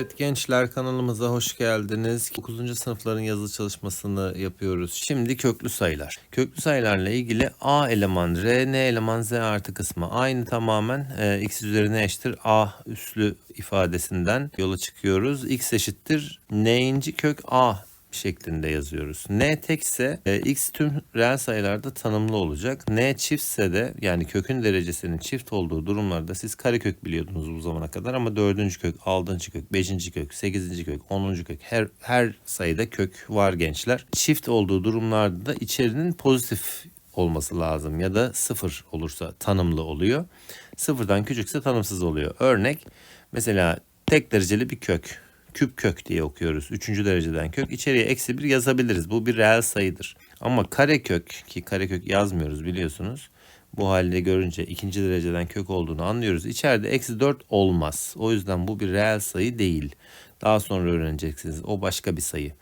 Evet gençler kanalımıza hoş geldiniz. 9. sınıfların yazılı çalışmasını yapıyoruz. Şimdi köklü sayılar. Köklü sayılarla ilgili A eleman R, N eleman Z artı kısmı aynı tamamen e, x üzerine eşittir A üslü ifadesinden yola çıkıyoruz. x eşittir n'inci kök A şeklinde yazıyoruz. N tekse e, x tüm reel sayılarda tanımlı olacak. N çiftse de yani kökün derecesinin çift olduğu durumlarda siz karekök biliyordunuz bu zamana kadar ama dördüncü kök, altıncı kök, beşinci kök, sekizinci kök, onuncu kök her, her sayıda kök var gençler. Çift olduğu durumlarda da içerinin pozitif olması lazım ya da sıfır olursa tanımlı oluyor. Sıfırdan küçükse tanımsız oluyor. Örnek mesela tek dereceli bir kök küp kök diye okuyoruz. Üçüncü dereceden kök. İçeriye eksi bir yazabiliriz. Bu bir reel sayıdır. Ama kare kök ki kare kök yazmıyoruz biliyorsunuz. Bu halde görünce ikinci dereceden kök olduğunu anlıyoruz. İçeride eksi 4 olmaz. O yüzden bu bir reel sayı değil. Daha sonra öğreneceksiniz. O başka bir sayı.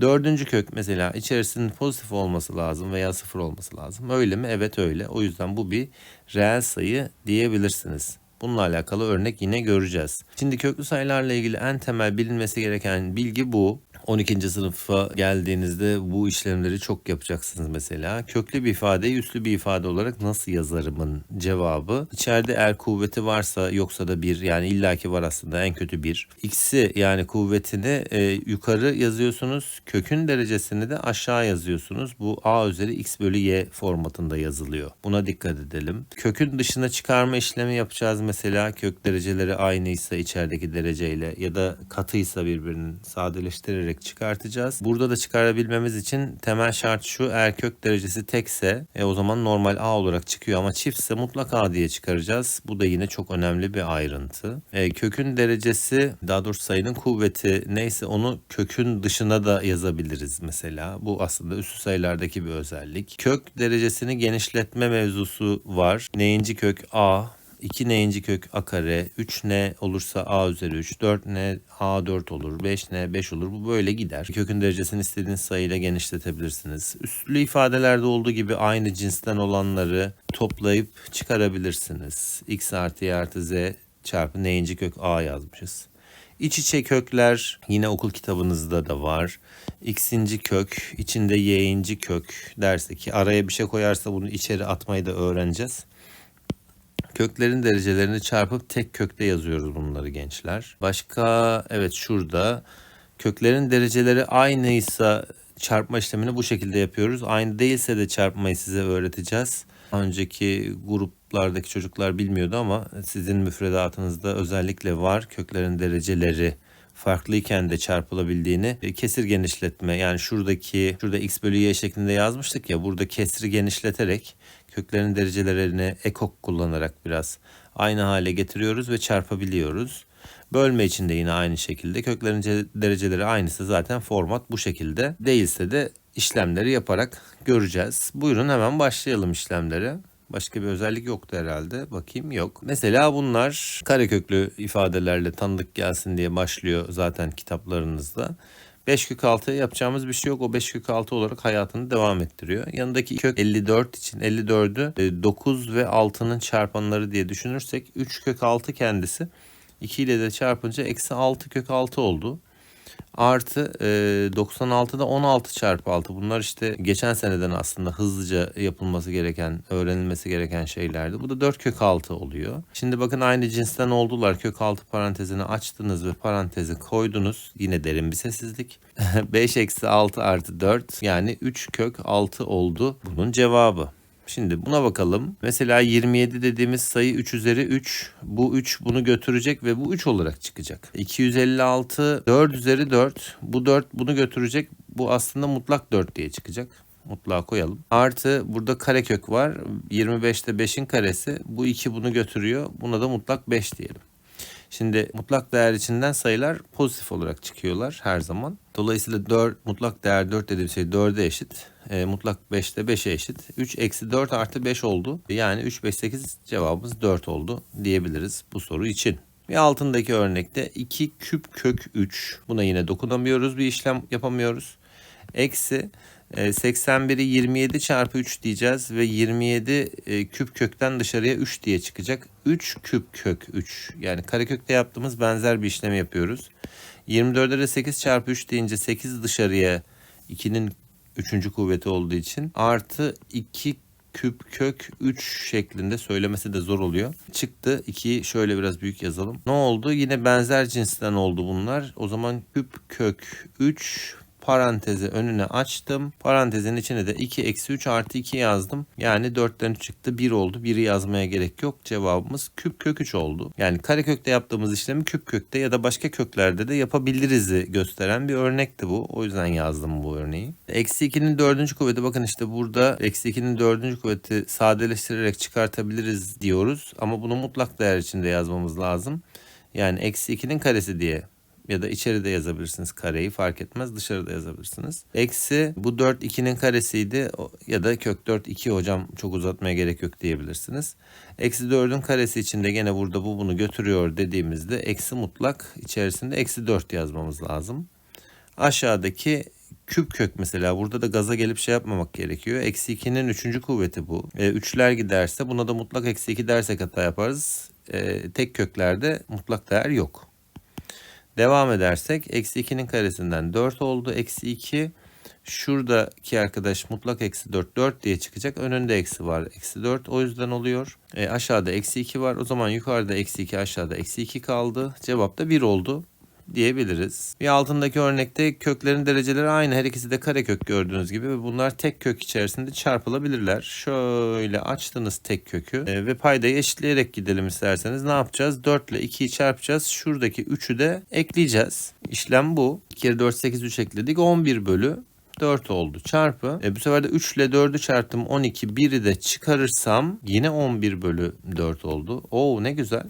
Dördüncü kök mesela içerisinin pozitif olması lazım veya sıfır olması lazım. Öyle mi? Evet öyle. O yüzden bu bir reel sayı diyebilirsiniz. Bununla alakalı örnek yine göreceğiz. Şimdi köklü sayılarla ilgili en temel bilinmesi gereken bilgi bu. 12. sınıfa geldiğinizde bu işlemleri çok yapacaksınız mesela. Köklü bir ifadeyi üslü bir ifade olarak nasıl yazarımın cevabı. İçeride eğer kuvveti varsa yoksa da bir yani illaki var aslında en kötü bir. X'i yani kuvvetini e, yukarı yazıyorsunuz. Kökün derecesini de aşağı yazıyorsunuz. Bu A üzeri X bölü Y formatında yazılıyor. Buna dikkat edelim. Kökün dışına çıkarma işlemi yapacağız mesela. Kök dereceleri aynıysa içerideki dereceyle ya da katıysa birbirinin sadeleştirerek çıkartacağız. Burada da çıkarabilmemiz için temel şart şu. Eğer kök derecesi tekse e, o zaman normal A olarak çıkıyor ama çiftse mutlak A diye çıkaracağız. Bu da yine çok önemli bir ayrıntı. E, kökün derecesi daha doğrusu sayının kuvveti neyse onu kökün dışına da yazabiliriz mesela. Bu aslında üstü sayılardaki bir özellik. Kök derecesini genişletme mevzusu var. Neyinci kök A 2 n'inci kök a kare, 3n olursa a üzeri 3, 4n a4 olur, 5n 5 olur. Bu böyle gider. Kökün derecesini istediğiniz sayıyla genişletebilirsiniz. Üstlü ifadelerde olduğu gibi aynı cinsten olanları toplayıp çıkarabilirsiniz. x artı y artı z çarpı n'inci kök a yazmışız. İç içe kökler yine okul kitabınızda da var. X'inci kök, içinde y'inci kök derse ki araya bir şey koyarsa bunu içeri atmayı da öğreneceğiz. Köklerin derecelerini çarpıp tek kökte yazıyoruz bunları gençler. Başka evet şurada köklerin dereceleri aynıysa çarpma işlemini bu şekilde yapıyoruz. Aynı değilse de çarpmayı size öğreteceğiz. Önceki gruplardaki çocuklar bilmiyordu ama sizin müfredatınızda özellikle var köklerin dereceleri farklıyken de çarpılabildiğini e, kesir genişletme yani şuradaki şurada x bölü y şeklinde yazmıştık ya burada kesri genişleterek köklerin derecelerini ekok kullanarak biraz aynı hale getiriyoruz ve çarpabiliyoruz. Bölme için de yine aynı şekilde köklerin dereceleri aynısı zaten format bu şekilde. Değilse de işlemleri yaparak göreceğiz. Buyurun hemen başlayalım işlemlere. Başka bir özellik yoktu herhalde. Bakayım yok. Mesela bunlar kareköklü ifadelerle tanıdık gelsin diye başlıyor zaten kitaplarınızda. 5 kök 6 yapacağımız bir şey yok. O 5 kök 6 olarak hayatını devam ettiriyor. Yanındaki kök 54 için 54'ü 9 e, ve 6'nın çarpanları diye düşünürsek 3 kök 6 kendisi 2 ile de çarpınca eksi 6 kök 6 oldu. Artı e, 96'da 16 çarpı 6. Bunlar işte geçen seneden aslında hızlıca yapılması gereken, öğrenilmesi gereken şeylerdi. Bu da 4 kök 6 oluyor. Şimdi bakın aynı cinsten oldular. Kök 6 parantezini açtınız ve parantezi koydunuz. Yine derin bir sessizlik. 5 eksi 6 artı 4 yani 3 kök 6 oldu. Bunun cevabı. Şimdi buna bakalım. Mesela 27 dediğimiz sayı 3 üzeri 3. Bu 3 bunu götürecek ve bu 3 olarak çıkacak. 256 4 üzeri 4. Bu 4 bunu götürecek. Bu aslında mutlak 4 diye çıkacak. Mutlağa koyalım. Artı burada karekök var. 25'te 5'in karesi. Bu 2 bunu götürüyor. Buna da mutlak 5 diyelim. Şimdi mutlak değer içinden sayılar pozitif olarak çıkıyorlar her zaman. Dolayısıyla 4 mutlak değer 4 dediğim şey 4'e eşit. E, mutlak 5'te 5'e eşit. 3 eksi 4 artı 5 oldu. Yani 3, 5, 8 cevabımız 4 oldu diyebiliriz bu soru için. Ve altındaki örnekte 2 küp kök 3. Buna yine dokunamıyoruz. Bir işlem yapamıyoruz. Eksi 81'i 27 çarpı 3 diyeceğiz ve 27 e, küp kökten dışarıya 3 diye çıkacak. 3 küp kök 3 yani karekökte yaptığımız benzer bir işlemi yapıyoruz. 24'e de 8 çarpı 3 deyince 8 dışarıya 2'nin 3. kuvveti olduğu için artı 2 küp kök 3 şeklinde söylemesi de zor oluyor. Çıktı 2'yi şöyle biraz büyük yazalım. Ne oldu? Yine benzer cinsten oldu bunlar. O zaman küp kök 3 parantezi önüne açtım. Parantezin içine de 2 eksi 3 artı 2 yazdım. Yani 4'ten 3 çıktı 1 oldu. 1'i yazmaya gerek yok. Cevabımız küp kök 3 oldu. Yani karekökte yaptığımız işlemi küp kökte ya da başka köklerde de yapabiliriz'i gösteren bir örnekti bu. O yüzden yazdım bu örneği. Eksi 2'nin dördüncü kuvveti bakın işte burada eksi 2'nin dördüncü kuvveti sadeleştirerek çıkartabiliriz diyoruz. Ama bunu mutlak değer içinde yazmamız lazım. Yani eksi 2'nin karesi diye ya da içeride yazabilirsiniz kareyi fark etmez dışarıda yazabilirsiniz. Eksi bu 4 2'nin karesiydi ya da kök 4 2 hocam çok uzatmaya gerek yok diyebilirsiniz. Eksi 4'ün karesi içinde gene burada bu bunu götürüyor dediğimizde eksi mutlak içerisinde eksi 4 yazmamız lazım. Aşağıdaki küp kök mesela burada da gaza gelip şey yapmamak gerekiyor. Eksi 2'nin 3. kuvveti bu. E, üçler giderse buna da mutlak eksi 2 dersek hata yaparız. E, tek köklerde mutlak değer yok. Devam edersek eksi 2'nin karesinden 4 oldu. Eksi 2 şuradaki arkadaş mutlak eksi 4 4 diye çıkacak. Önünde eksi var. Eksi 4 o yüzden oluyor. E, aşağıda eksi 2 var. O zaman yukarıda eksi 2 aşağıda eksi 2 kaldı. Cevap da 1 oldu diyebiliriz. Bir altındaki örnekte köklerin dereceleri aynı. Her ikisi de karekök gördüğünüz gibi ve bunlar tek kök içerisinde çarpılabilirler. Şöyle açtınız tek kökü e, ve paydayı eşitleyerek gidelim isterseniz. Ne yapacağız? 4 ile 2'yi çarpacağız. Şuradaki 3'ü de ekleyeceğiz. İşlem bu. 2 kere 4 8 3 ekledik. 11 bölü 4 oldu çarpı. E, bu sefer de 3 ile 4'ü çarptım 12. 1'i de çıkarırsam yine 11 bölü 4 oldu. Oo ne güzel.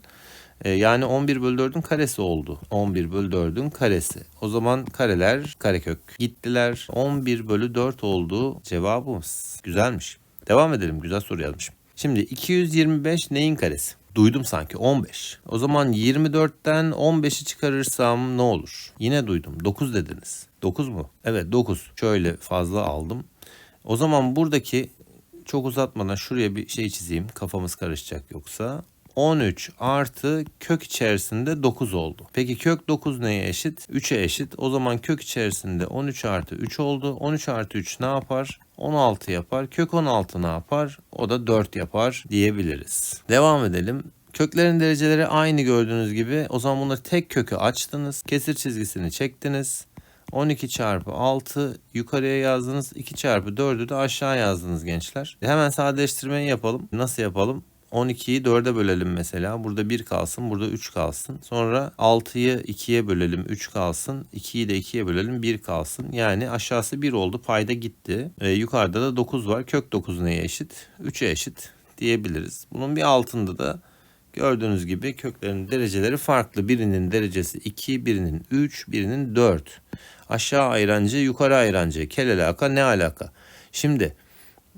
E, yani 11 bölü 4'ün karesi oldu. 11 bölü 4'ün karesi. O zaman kareler karekök gittiler. 11 bölü 4 oldu cevabımız. Güzelmiş. Devam edelim. Güzel soru yazmışım. Şimdi 225 neyin karesi? Duydum sanki 15. O zaman 24'ten 15'i çıkarırsam ne olur? Yine duydum. 9 dediniz. 9 mu? Evet 9. Şöyle fazla aldım. O zaman buradaki çok uzatmadan şuraya bir şey çizeyim. Kafamız karışacak yoksa. 13 artı kök içerisinde 9 oldu. Peki kök 9 neye eşit? 3'e eşit. O zaman kök içerisinde 13 artı 3 oldu. 13 artı 3 ne yapar? 16 yapar. Kök 16 ne yapar? O da 4 yapar diyebiliriz. Devam edelim. Köklerin dereceleri aynı gördüğünüz gibi. O zaman bunları tek kökü açtınız. Kesir çizgisini çektiniz. 12 çarpı 6 yukarıya yazdınız. 2 çarpı 4'ü de aşağı yazdınız gençler. Hemen sadeleştirmeyi yapalım. Nasıl yapalım? 12'yi 4'e bölelim mesela. Burada 1 kalsın, burada 3 kalsın. Sonra 6'yı 2'ye bölelim, 3 kalsın. 2'yi de 2'ye bölelim, 1 kalsın. Yani aşağısı 1 oldu, payda gitti. Ee, yukarıda da 9 var. Kök 9 neye eşit? 3'e eşit diyebiliriz. Bunun bir altında da gördüğünüz gibi köklerin dereceleri farklı. Birinin derecesi 2, birinin 3, birinin 4. Aşağı ayrancı, yukarı ayrancı. Kel alaka, ne alaka? Şimdi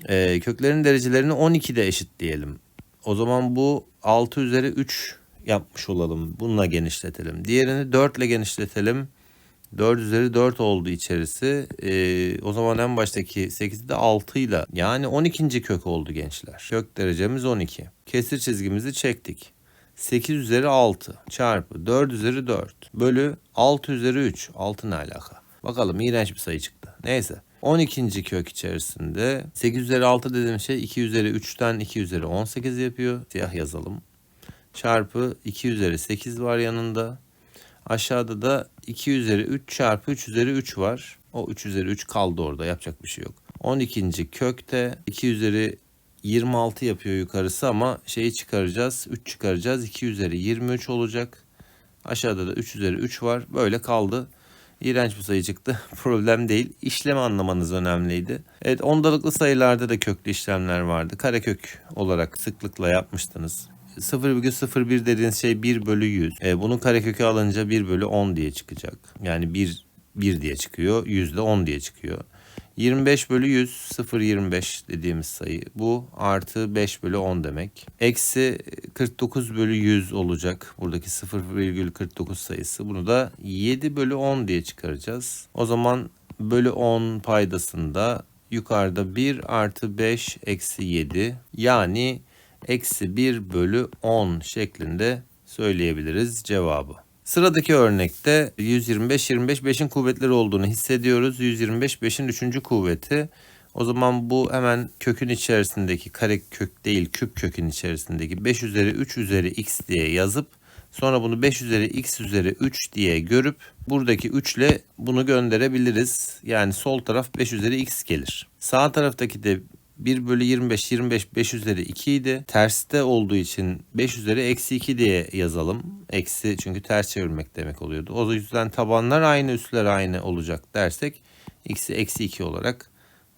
e, köklerin derecelerini 12'de eşit diyelim. O zaman bu 6 üzeri 3 yapmış olalım. Bununla genişletelim. Diğerini 4 ile genişletelim. 4 üzeri 4 oldu içerisi. Ee, o zaman en baştaki 8'i de 6 ile yani 12. kök oldu gençler. Kök derecemiz 12. Kesir çizgimizi çektik. 8 üzeri 6 çarpı 4 üzeri 4 bölü 6 üzeri 3. 6 ne alaka? Bakalım iğrenç bir sayı çıktı. Neyse. 12. kök içerisinde 8 üzeri 6 dediğim şey 2 üzeri 3'ten 2 üzeri 18 yapıyor. Siyah yazalım. Çarpı 2 üzeri 8 var yanında. Aşağıda da 2 üzeri 3 çarpı 3 üzeri 3 var. O 3 üzeri 3 kaldı orada yapacak bir şey yok. 12. kökte 2 üzeri 26 yapıyor yukarısı ama şeyi çıkaracağız. 3 çıkaracağız. 2 üzeri 23 olacak. Aşağıda da 3 üzeri 3 var. Böyle kaldı. İğrenç bir sayı çıktı. Problem değil. İşlemi anlamanız önemliydi. Evet ondalıklı sayılarda da köklü işlemler vardı. Karekök olarak sıklıkla yapmıştınız. 0,01 dediğiniz şey 1 bölü 100. E, bunun karekökü alınca 1 bölü 10 diye çıkacak. Yani 1, 1 diye çıkıyor. 100 de 10 diye çıkıyor. 25 bölü 100 0,25 dediğimiz sayı. Bu artı 5 bölü 10 demek. Eksi 49 bölü 100 olacak. Buradaki 0,49 sayısı. Bunu da 7 bölü 10 diye çıkaracağız. O zaman bölü 10 paydasında yukarıda 1 artı 5 eksi 7 yani eksi 1 bölü 10 şeklinde söyleyebiliriz cevabı. Sıradaki örnekte 125 25 5'in kuvvetleri olduğunu hissediyoruz. 125 5'in 3. kuvveti. O zaman bu hemen kökün içerisindeki kare kök değil küp kökün içerisindeki 5 üzeri 3 üzeri x diye yazıp sonra bunu 5 üzeri x üzeri 3 diye görüp buradaki 3 ile bunu gönderebiliriz. Yani sol taraf 5 üzeri x gelir. Sağ taraftaki de 1 bölü 25 25 5 üzeri 2 idi. Terste olduğu için 5 üzeri eksi 2 diye yazalım. Eksi çünkü ters çevirmek demek oluyordu. O yüzden tabanlar aynı üstler aynı olacak dersek x'i eksi 2 olarak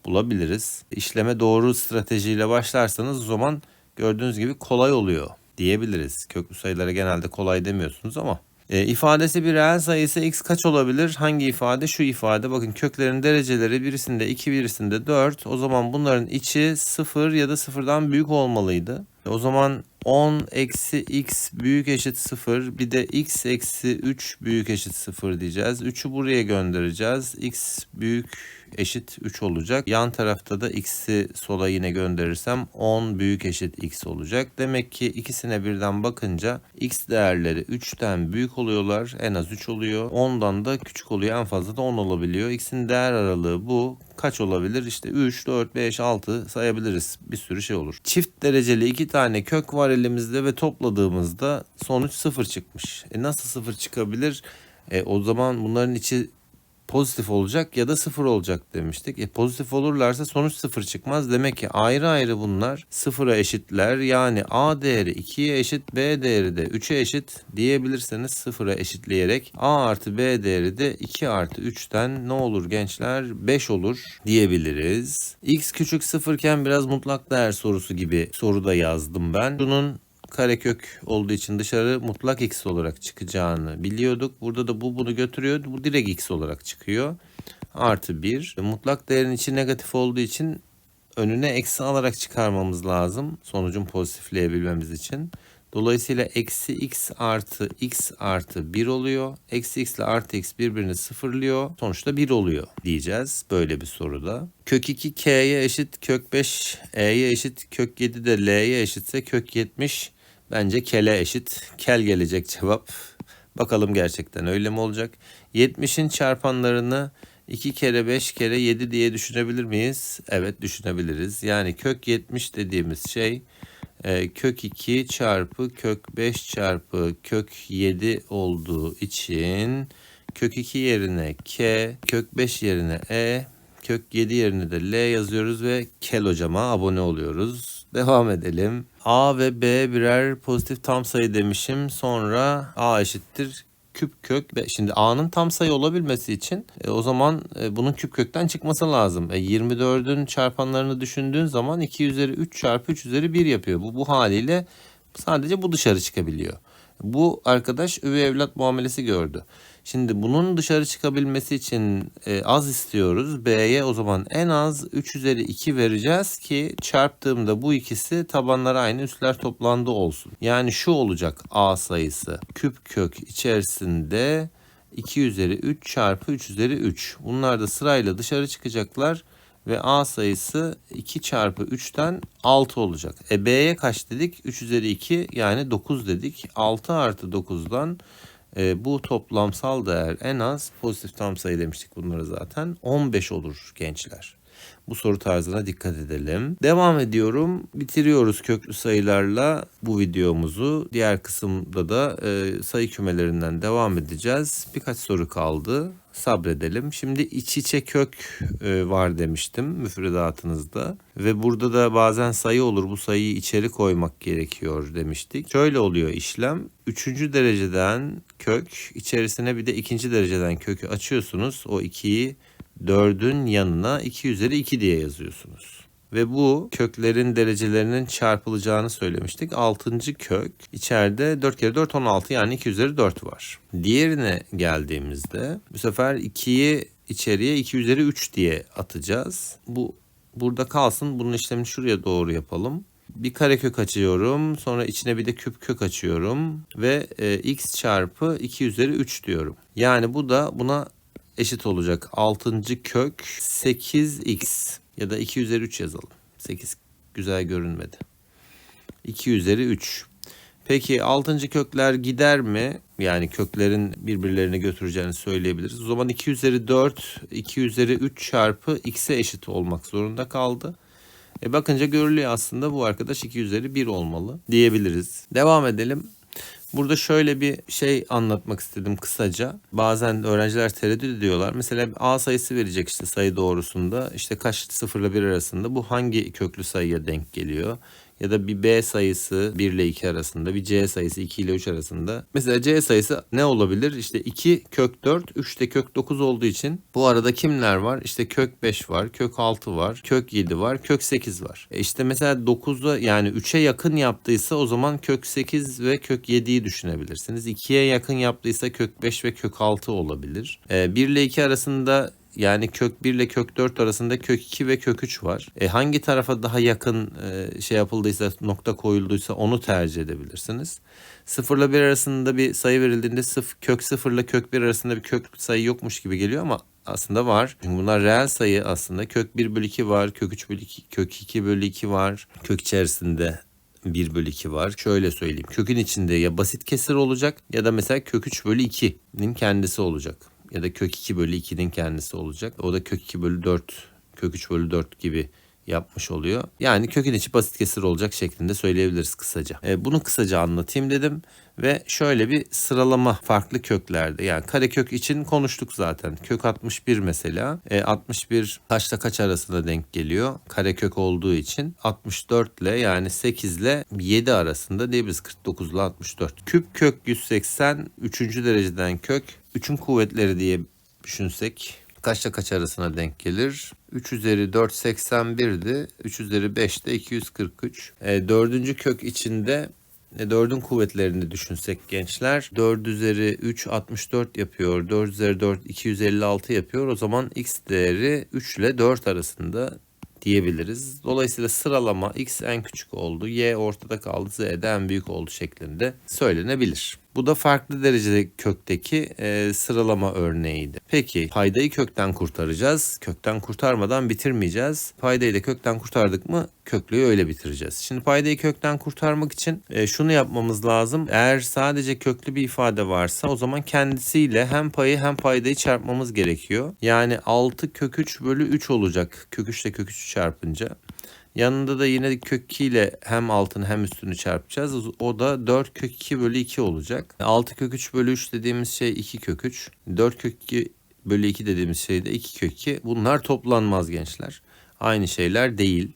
bulabiliriz. İşleme doğru stratejiyle başlarsanız o zaman gördüğünüz gibi kolay oluyor diyebiliriz. Köklü sayılara genelde kolay demiyorsunuz ama. E, ifadesi bir reel sayısı x kaç olabilir? Hangi ifade? Şu ifade. Bakın köklerin dereceleri birisinde 2 birisinde 4. O zaman bunların içi 0 ya da 0'dan büyük olmalıydı. E, o zaman 10 eksi x büyük eşit 0 bir de x eksi 3 büyük eşit 0 diyeceğiz. 3'ü buraya göndereceğiz. x büyük eşit 3 olacak. Yan tarafta da x'i sola yine gönderirsem 10 büyük eşit x olacak. Demek ki ikisine birden bakınca x değerleri 3'ten büyük oluyorlar. En az 3 oluyor. 10'dan da küçük oluyor. En fazla da 10 olabiliyor. x'in değer aralığı bu. Kaç olabilir? İşte 3, 4, 5, 6 sayabiliriz. Bir sürü şey olur. Çift dereceli iki tane kök var elimizde ve topladığımızda sonuç 0 çıkmış. E nasıl 0 çıkabilir? E, o zaman bunların içi pozitif olacak ya da sıfır olacak demiştik. E, pozitif olurlarsa sonuç sıfır çıkmaz. Demek ki ayrı ayrı bunlar sıfıra eşitler. Yani A değeri 2'ye eşit, B değeri de 3'e eşit diyebilirseniz sıfıra eşitleyerek A artı B değeri de 2 artı 3'ten ne olur gençler? 5 olur diyebiliriz. X küçük sıfırken biraz mutlak değer sorusu gibi soruda yazdım ben. Bunun karekök olduğu için dışarı mutlak x olarak çıkacağını biliyorduk. Burada da bu bunu götürüyor. Bu direkt x olarak çıkıyor. Artı 1. Mutlak değerin içi negatif olduğu için önüne eksi alarak çıkarmamız lazım. Sonucun pozitifleyebilmemiz için. Dolayısıyla eksi x artı x artı 1 oluyor. Eksi x ile artı x birbirini sıfırlıyor. Sonuçta 1 oluyor diyeceğiz böyle bir soruda. Kök 2 k'ye eşit, kök 5 e'ye eşit, kök 7 de l'ye eşitse kök 70 Bence kele eşit. Kel gelecek cevap. Bakalım gerçekten öyle mi olacak? 70'in çarpanlarını 2 kere 5 kere 7 diye düşünebilir miyiz? Evet düşünebiliriz. Yani kök 70 dediğimiz şey e, kök 2 çarpı kök 5 çarpı kök 7 olduğu için kök 2 yerine k, kök 5 yerine e, kök 7 yerine de l yazıyoruz ve kel hocama abone oluyoruz. Devam edelim. A ve B birer pozitif tam sayı demişim. Sonra A eşittir küp kök. Şimdi A'nın tam sayı olabilmesi için e, o zaman e, bunun küp kökten çıkması lazım. E, 24'ün çarpanlarını düşündüğün zaman 2 üzeri 3 çarpı 3 üzeri 1 yapıyor. Bu, bu haliyle sadece bu dışarı çıkabiliyor. Bu arkadaş üvey evlat muamelesi gördü. Şimdi bunun dışarı çıkabilmesi için e, az istiyoruz. B'ye o zaman en az 3 üzeri 2 vereceğiz ki çarptığımda bu ikisi tabanlar aynı üstler toplandı olsun. Yani şu olacak A sayısı küp kök içerisinde 2 üzeri 3 çarpı 3 üzeri 3. Bunlar da sırayla dışarı çıkacaklar ve A sayısı 2 çarpı 3'ten 6 olacak. E B'ye kaç dedik? 3 üzeri 2 yani 9 dedik. 6 artı 9'dan e, bu toplamsal değer en az pozitif tam sayı demiştik bunlara zaten 15 olur gençler. Bu soru tarzına dikkat edelim. Devam ediyorum. Bitiriyoruz köklü sayılarla bu videomuzu. Diğer kısımda da e, sayı kümelerinden devam edeceğiz. Birkaç soru kaldı. Sabredelim. Şimdi iç içe kök e, var demiştim müfredatınızda. Ve burada da bazen sayı olur. Bu sayıyı içeri koymak gerekiyor demiştik. Şöyle oluyor işlem. Üçüncü dereceden kök içerisine bir de ikinci dereceden kökü açıyorsunuz. O ikiyi 4'ün yanına 2 üzeri 2 diye yazıyorsunuz. Ve bu köklerin derecelerinin çarpılacağını söylemiştik. 6. kök içeride 4 kere 4 16 yani 2 üzeri 4 var. Diğerine geldiğimizde bu sefer 2'yi içeriye 2 üzeri 3 diye atacağız. Bu burada kalsın. Bunun işlemini şuraya doğru yapalım. Bir karekök açıyorum. Sonra içine bir de küp kök açıyorum. Ve e, x çarpı 2 üzeri 3 diyorum. Yani bu da buna eşit olacak. 6. kök 8x. Ya da 2 üzeri 3 yazalım. 8 güzel görünmedi. 2 üzeri 3. Peki 6. kökler gider mi? Yani köklerin birbirlerini götüreceğini söyleyebiliriz. O zaman 2 üzeri 4, 2 üzeri 3 çarpı x'e eşit olmak zorunda kaldı. E bakınca görülüyor aslında bu arkadaş 2 üzeri 1 olmalı diyebiliriz. Devam edelim. Burada şöyle bir şey anlatmak istedim kısaca. Bazen öğrenciler tereddüt ediyorlar. Mesela A sayısı verecek işte sayı doğrusunda. İşte kaç 0 ile 1 arasında bu hangi köklü sayıya denk geliyor? Ya da bir B sayısı 1 ile 2 arasında, bir C sayısı 2 ile 3 arasında. Mesela C sayısı ne olabilir? İşte 2 kök 4, 3 de kök 9 olduğu için bu arada kimler var? İşte kök 5 var, kök 6 var, kök 7 var, kök 8 var. E işte mesela 9'da yani 3'e yakın yaptıysa o zaman kök 8 ve kök 7'yi düşünebilirsiniz. 2'ye yakın yaptıysa kök 5 ve kök 6 olabilir. E, 1 ile 2 arasında yani kök 1 ile kök 4 arasında kök 2 ve kök 3 var. E hangi tarafa daha yakın e, şey yapıldıysa nokta koyulduysa onu tercih edebilirsiniz. 0 ile 1 arasında bir sayı verildiğinde sıf, kök 0 ile kök 1 arasında bir kök sayı yokmuş gibi geliyor ama aslında var. Çünkü bunlar reel sayı aslında. Kök 1 bölü 2 var, kök 3 bölü 2, kök 2 bölü 2 var. Kök içerisinde 1 bölü 2 var. Şöyle söyleyeyim. Kökün içinde ya basit kesir olacak ya da mesela kök 3 bölü 2'nin kendisi olacak ya da kök 2 bölü 2'nin kendisi olacak. O da kök 2 bölü 4, kök 3 bölü 4 gibi yapmış oluyor. Yani kökün içi basit kesir olacak şeklinde söyleyebiliriz kısaca. E, bunu kısaca anlatayım dedim ve şöyle bir sıralama farklı köklerde yani karekök için konuştuk zaten. Kök 61 mesela. E, 61 kaçta kaç arasında denk geliyor? Karekök olduğu için 64 ile yani 8 ile 7 arasında diyebiliriz 49 ile 64. Küp kök 180 3. dereceden kök 3'ün kuvvetleri diye düşünsek kaçta kaç arasına denk gelir? 3 üzeri 4 81'di. 3 üzeri 5 de 243. E, dördüncü kök içinde e, 4'ün kuvvetlerini düşünsek gençler 4 üzeri 3 64 yapıyor. 4 üzeri 4 256 yapıyor. O zaman x değeri 3 ile 4 arasında diyebiliriz. Dolayısıyla sıralama x en küçük oldu, y ortada kaldı, z de en büyük oldu şeklinde söylenebilir. Bu da farklı derecede kökteki e, sıralama örneğiydi. Peki paydayı kökten kurtaracağız. Kökten kurtarmadan bitirmeyeceğiz. Paydayı da kökten kurtardık mı köklüyü öyle bitireceğiz. Şimdi paydayı kökten kurtarmak için e, şunu yapmamız lazım. Eğer sadece köklü bir ifade varsa o zaman kendisiyle hem payı hem paydayı çarpmamız gerekiyor. Yani 6 kök 3 bölü 3 olacak. Kök 3 ile kök 3 çarpınca. Yanında da yine kök 2 ile hem altını hem üstünü çarpacağız. O da 4 kök 2 bölü 2 olacak. 6 kök 3 bölü 3 dediğimiz şey 2 kök 3. 4 kök 2 bölü 2 dediğimiz şey de 2 kök 2. Bunlar toplanmaz gençler. Aynı şeyler değil.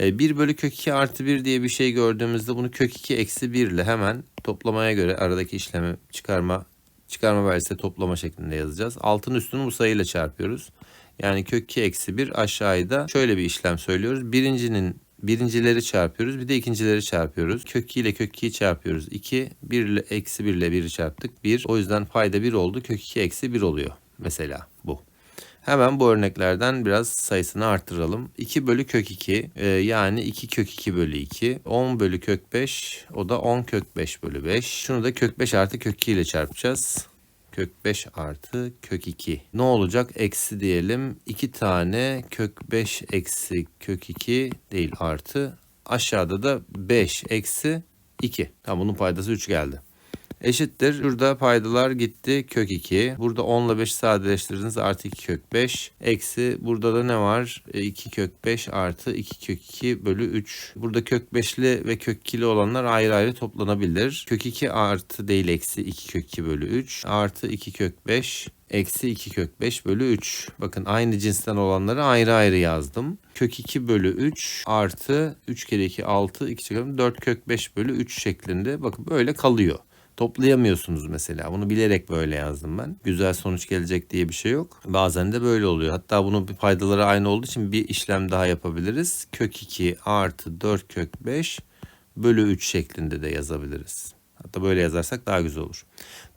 1 e, bölü kök 2 artı 1 diye bir şey gördüğümüzde bunu kök 2 eksi 1 ile hemen toplamaya göre aradaki işlemi çıkarma çıkarma verirse toplama şeklinde yazacağız. Altın üstünü bu sayıyla çarpıyoruz. Yani kök 2 eksi 1 aşağıda şöyle bir işlem söylüyoruz. Birincinin birincileri çarpıyoruz. Bir de ikincileri çarpıyoruz. Kök 2 ile kök 2'yi çarpıyoruz. 2, 1 ile eksi 1 ile 1'i çarptık. 1. O yüzden payda 1 oldu. Kök 2 eksi 1 oluyor. Mesela bu. Hemen bu örneklerden biraz sayısını arttıralım. 2 bölü kök 2 e, yani 2 kök 2 bölü 2. 10 bölü kök 5 o da 10 kök 5 bölü 5. Şunu da kök 5 artı kök 2 ile çarpacağız kök 5 artı kök 2. Ne olacak? Eksi diyelim. 2 tane kök 5 eksi kök 2 değil artı. Aşağıda da 5 eksi 2. Tamam bunun paydası 3 geldi eşittir. Şurada paydalar gitti kök 2. Burada 10 ile 5 sadeleştirdiniz artı 2 kök 5. Eksi burada da ne var? 2 e, kök 5 artı 2 kök 2 bölü 3. Burada kök 5'li ve kök 2'li olanlar ayrı ayrı toplanabilir. Kök 2 artı değil eksi 2 kök 2 bölü 3 artı 2 kök 5 eksi 2 kök 5 bölü 3. Bakın aynı cinsten olanları ayrı ayrı yazdım. Kök 2 bölü 3 artı 3 kere 2 6 2 çıkarım 4 kök 5 bölü 3 şeklinde bakın böyle kalıyor toplayamıyorsunuz mesela. Bunu bilerek böyle yazdım ben. Güzel sonuç gelecek diye bir şey yok. Bazen de böyle oluyor. Hatta bunun bir paydaları aynı olduğu için bir işlem daha yapabiliriz. Kök 2 artı 4 kök 5 bölü 3 şeklinde de yazabiliriz. Hatta böyle yazarsak daha güzel olur.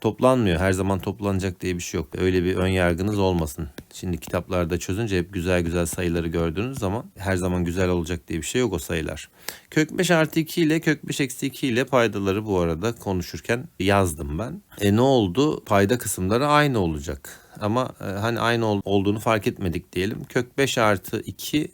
Toplanmıyor. Her zaman toplanacak diye bir şey yok. Öyle bir ön yargınız olmasın. Şimdi kitaplarda çözünce hep güzel güzel sayıları gördüğünüz zaman her zaman güzel olacak diye bir şey yok o sayılar. Kök 5 artı 2 ile kök 5 eksi 2 ile paydaları bu arada konuşurken yazdım ben. E ne oldu? Payda kısımları aynı olacak. Ama e, hani aynı ol, olduğunu fark etmedik diyelim. Kök 5 artı 2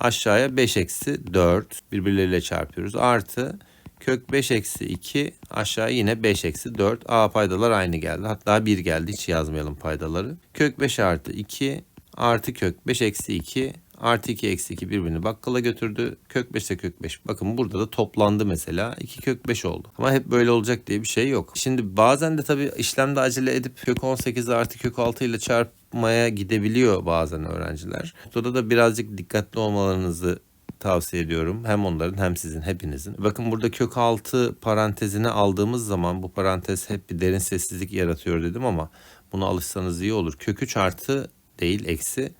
Aşağıya 5 eksi 4 birbirleriyle çarpıyoruz. Artı kök 5 eksi 2 aşağı yine 5 eksi 4. A paydalar aynı geldi. Hatta 1 geldi. Hiç yazmayalım paydaları. Kök 5 artı 2 artı kök 5 eksi 2 artı 2 eksi 2 birbirini bakkala götürdü. Kök 5 ise kök 5. Bakın burada da toplandı mesela. 2 kök 5 oldu. Ama hep böyle olacak diye bir şey yok. Şimdi bazen de tabii işlemde acele edip kök 18 artı kök 6 ile çarpmaya gidebiliyor bazen öğrenciler. Burada da birazcık dikkatli olmalarınızı tavsiye ediyorum. Hem onların hem sizin hepinizin. Bakın burada kök 6 parantezine aldığımız zaman bu parantez hep bir derin sessizlik yaratıyor dedim ama buna alışsanız iyi olur. Kök 3 artı değil eksi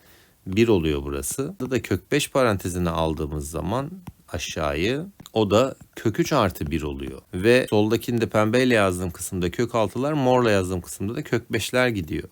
1 oluyor burası. Burada da kök 5 parantezine aldığımız zaman aşağıyı o da kök 3 artı 1 oluyor. Ve soldakinde pembeyle yazdığım kısımda kök 6'lar morla yazdığım kısımda da kök 5'ler gidiyor.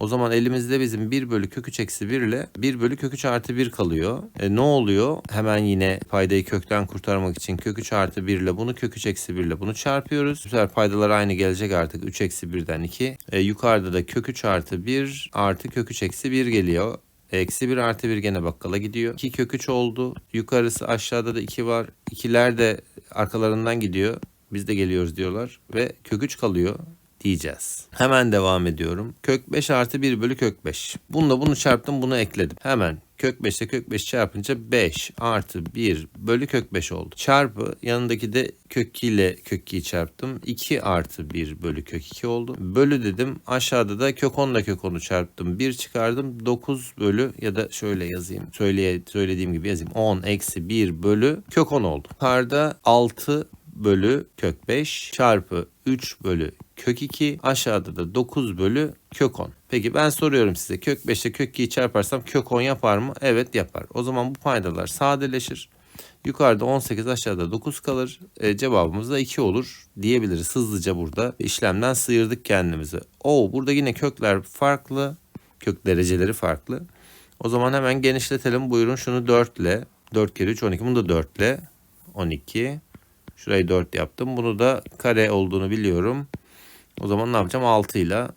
O zaman elimizde bizim 1 bölü kök 3 eksi 1 ile 1 bölü kök 3 artı 1 kalıyor. E, ne oluyor? Hemen yine paydayı kökten kurtarmak için kök 3 artı 1 ile bunu kök 3 eksi 1 ile bunu çarpıyoruz. Bu sefer paydalar aynı gelecek artık. 3 eksi 1'den 2. E, yukarıda da kök 3 artı 1 artı kök 3 eksi 1 geliyor. Eksi 1 artı 1 gene bakkala gidiyor. 2 kök 3 oldu. Yukarısı aşağıda da 2 var. 2'ler de arkalarından gidiyor. Biz de geliyoruz diyorlar. Ve kök 3 kalıyor diyeceğiz. Hemen devam ediyorum. Kök 5 artı 1 bölü kök 5. Bununla bunu çarptım bunu ekledim. Hemen kök 5 ile kök 5 çarpınca 5 artı 1 bölü kök 5 oldu. Çarpı yanındaki de kök 2 ile kök 2'yi çarptım. 2 artı 1 bölü kök 2 oldu. Bölü dedim. Aşağıda da kök 10 ile kök 10'u çarptım. 1 çıkardım. 9 bölü ya da şöyle yazayım. Söyleye, söylediğim gibi yazayım. 10 eksi 1 bölü kök 10 oldu. Yukarıda 6 bölü kök 5 çarpı 3 bölü kök 2 aşağıda da 9 bölü kök 10. Peki ben soruyorum size kök 5 ile kök 2'yi çarparsam kök 10 yapar mı? Evet yapar. O zaman bu paydalar sadeleşir. Yukarıda 18 aşağıda 9 kalır. E, cevabımız da 2 olur diyebiliriz. Hızlıca burada işlemden sıyırdık kendimizi. O burada yine kökler farklı. Kök dereceleri farklı. O zaman hemen genişletelim. Buyurun şunu 4 ile 4 kere 3 12. Bunu da 4 ile 12. Şurayı 4 yaptım. Bunu da kare olduğunu biliyorum. O zaman ne yapacağım? 6 ile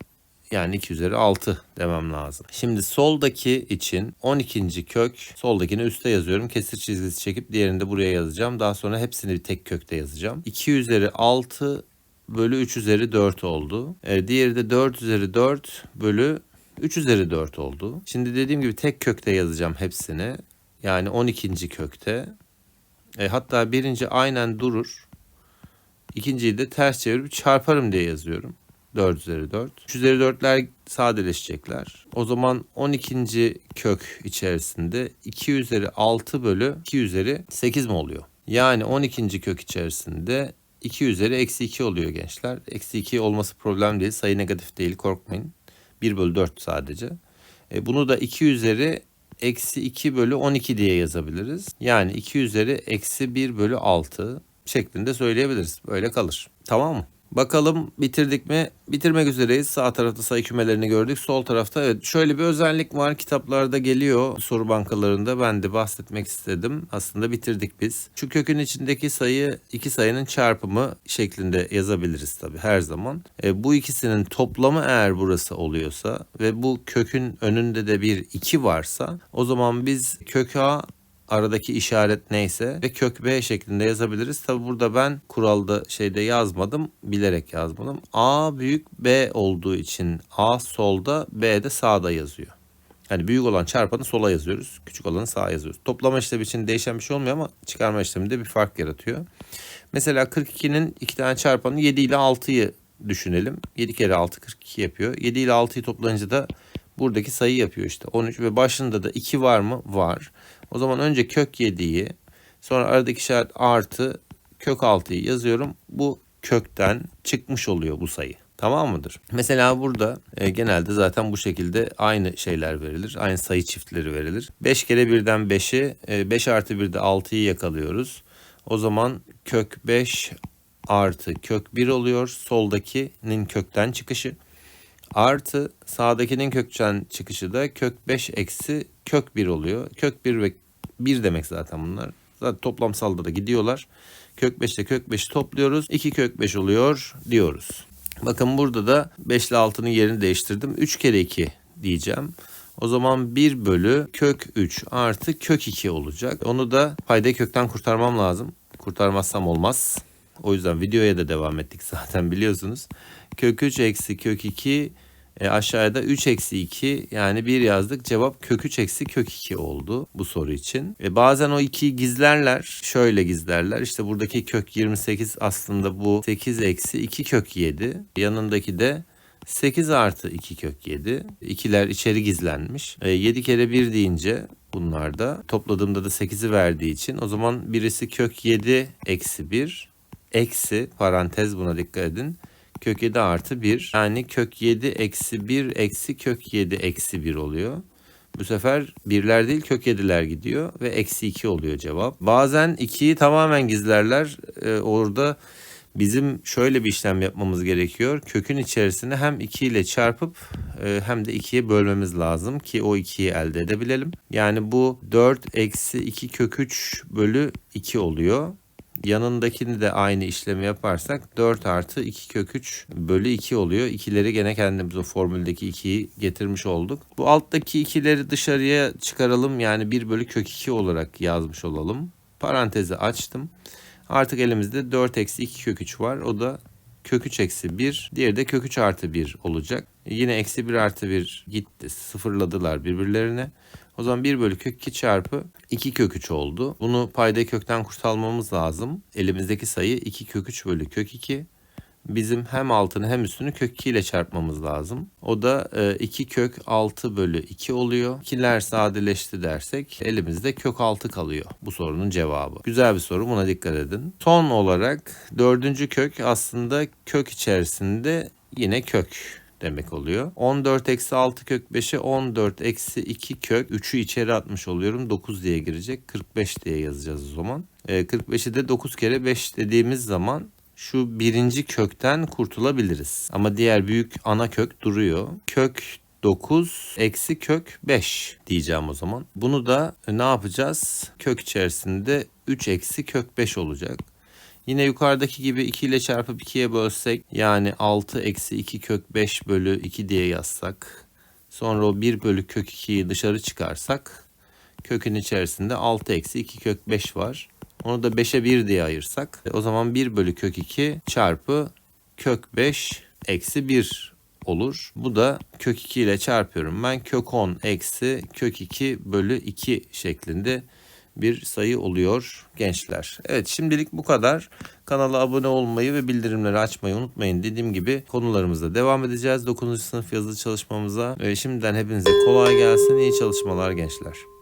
yani 2 üzeri 6 demem lazım. Şimdi soldaki için 12. kök soldakini üste yazıyorum. Kesir çizgisi çekip diğerini de buraya yazacağım. Daha sonra hepsini bir tek kökte yazacağım. 2 üzeri 6 bölü 3 üzeri 4 oldu. E, diğeri de 4 üzeri 4 bölü 3 üzeri 4 oldu. Şimdi dediğim gibi tek kökte yazacağım hepsini. Yani 12. kökte. E, hatta birinci aynen durur. İkinciyi de ters çevirip çarparım diye yazıyorum. 4 üzeri 4. 3 üzeri 4'ler sadeleşecekler. O zaman 12. kök içerisinde 2 üzeri 6 bölü 2 üzeri 8 mi oluyor? Yani 12. kök içerisinde 2 üzeri eksi 2 oluyor gençler. Eksi 2 olması problem değil. Sayı negatif değil korkmayın. 1 bölü 4 sadece. E, bunu da 2 üzeri eksi 2 bölü 12 diye yazabiliriz. Yani 2 üzeri eksi 1 bölü 6 şeklinde söyleyebiliriz. Böyle kalır. Tamam mı? Bakalım bitirdik mi? Bitirmek üzereyiz. Sağ tarafta sayı kümelerini gördük. Sol tarafta evet şöyle bir özellik var. Kitaplarda geliyor soru bankalarında. Ben de bahsetmek istedim. Aslında bitirdik biz. Şu kökün içindeki sayı iki sayının çarpımı şeklinde yazabiliriz tabii her zaman. E, bu ikisinin toplamı eğer burası oluyorsa ve bu kökün önünde de bir 2 varsa o zaman biz kök A aradaki işaret neyse ve kök B şeklinde yazabiliriz. Tabi burada ben kuralda şeyde yazmadım. Bilerek yazmadım. A büyük B olduğu için A solda B de sağda yazıyor. Yani büyük olan çarpanı sola yazıyoruz. Küçük olanı sağa yazıyoruz. Toplama işlemi için değişen bir şey olmuyor ama çıkarma işleminde bir fark yaratıyor. Mesela 42'nin iki tane çarpanı 7 ile 6'yı düşünelim. 7 kere 6 42 yapıyor. 7 ile 6'yı toplayınca da buradaki sayı yapıyor işte 13 ve başında da 2 var mı? Var. O zaman önce kök 7'yi sonra aradaki işaret artı kök 6'yı yazıyorum. Bu kökten çıkmış oluyor bu sayı. Tamam mıdır? Mesela burada e, genelde zaten bu şekilde aynı şeyler verilir. Aynı sayı çiftleri verilir. 5 kere 1'den 5'i e, 5 artı 1'de 6'yı yakalıyoruz. O zaman kök 5 artı kök 1 oluyor. Soldakinin kökten çıkışı. Artı sağdakinin kökten çıkışı da kök 5 eksi kök 1 oluyor. Kök 1 ve 1 demek zaten bunlar. Zaten toplamsalda da gidiyorlar. Kök 5 ile kök 5'i topluyoruz. 2 kök 5 oluyor diyoruz. Bakın burada da 5 ile 6'nın yerini değiştirdim. 3 kere 2 diyeceğim. O zaman 1 bölü kök 3 artı kök 2 olacak. Onu da paydayı kökten kurtarmam lazım. Kurtarmazsam olmaz. O yüzden videoya da devam ettik zaten biliyorsunuz. Kök 3 eksi kök 2 e, aşağıda 3 eksi 2 yani 1 yazdık. Cevap kök 3 eksi kök 2 oldu bu soru için. E, bazen o 2'yi gizlerler. Şöyle gizlerler. İşte buradaki kök 28 aslında bu 8 eksi 2 kök 7. Yanındaki de 8 artı 2 kök 7. İkiler içeri gizlenmiş. E, 7 kere 1 deyince bunlarda topladığımda da 8'i verdiği için o zaman birisi kök 7 eksi 1 eksi parantez buna dikkat edin. Kök 7 artı 1 yani kök 7 eksi 1 eksi kök 7 eksi 1 oluyor. Bu sefer birler değil kök 7'ler gidiyor ve eksi 2 oluyor cevap. Bazen 2'yi tamamen gizlerler. Ee, orada bizim şöyle bir işlem yapmamız gerekiyor. Kökün içerisine hem 2 ile çarpıp e, hem de 2'ye bölmemiz lazım ki o 2'yi elde edebilelim. Yani bu 4 eksi 2 kök 3 bölü 2 oluyor. Yanındakini de aynı işlemi yaparsak 4 artı 2 kök 3 bölü 2 oluyor. İkileri gene kendimiz o formüldeki 2'yi getirmiş olduk. Bu alttaki ikileri dışarıya çıkaralım. Yani 1 bölü kök 2 olarak yazmış olalım. Parantezi açtım. Artık elimizde 4 eksi 2 kök 3 var. O da kök 3 eksi 1. Diğeri de kök 3 artı 1 olacak. Yine eksi 1 artı 1 gitti. Sıfırladılar birbirlerine. O zaman 1 bölü kök 2 çarpı 2 kök 3 oldu. Bunu payda kökten kurtarmamız lazım. Elimizdeki sayı 2 kök 3 bölü kök 2. Bizim hem altını hem üstünü kök 2 ile çarpmamız lazım. O da 2 kök 6 bölü 2 oluyor. İkiler sadeleşti dersek elimizde kök 6 kalıyor. Bu sorunun cevabı. Güzel bir soru buna dikkat edin. Son olarak dördüncü kök aslında kök içerisinde yine kök demek oluyor. 14 eksi 6 kök 5'e 14 eksi 2 kök 3'ü içeri atmış oluyorum. 9 diye girecek. 45 diye yazacağız o zaman. E, 45'i de 9 kere 5 dediğimiz zaman şu birinci kökten kurtulabiliriz. Ama diğer büyük ana kök duruyor. Kök 9 eksi kök 5 diyeceğim o zaman. Bunu da ne yapacağız? Kök içerisinde 3 eksi kök 5 olacak. Yine yukarıdaki gibi 2 ile çarpıp 2'ye bölsek yani 6 eksi 2 kök 5 bölü 2 diye yazsak. Sonra o 1 bölü kök 2'yi dışarı çıkarsak kökün içerisinde 6 eksi 2 kök 5 var. Onu da 5'e 1 diye ayırsak o zaman 1 bölü kök 2 çarpı kök 5 eksi 1 olur. Bu da kök 2 ile çarpıyorum. Ben kök 10 eksi kök 2 bölü 2 şeklinde bir sayı oluyor gençler. Evet şimdilik bu kadar. Kanala abone olmayı ve bildirimleri açmayı unutmayın. Dediğim gibi konularımıza devam edeceğiz. 9. sınıf yazılı çalışmamıza. Ve şimdiden hepinize kolay gelsin. İyi çalışmalar gençler.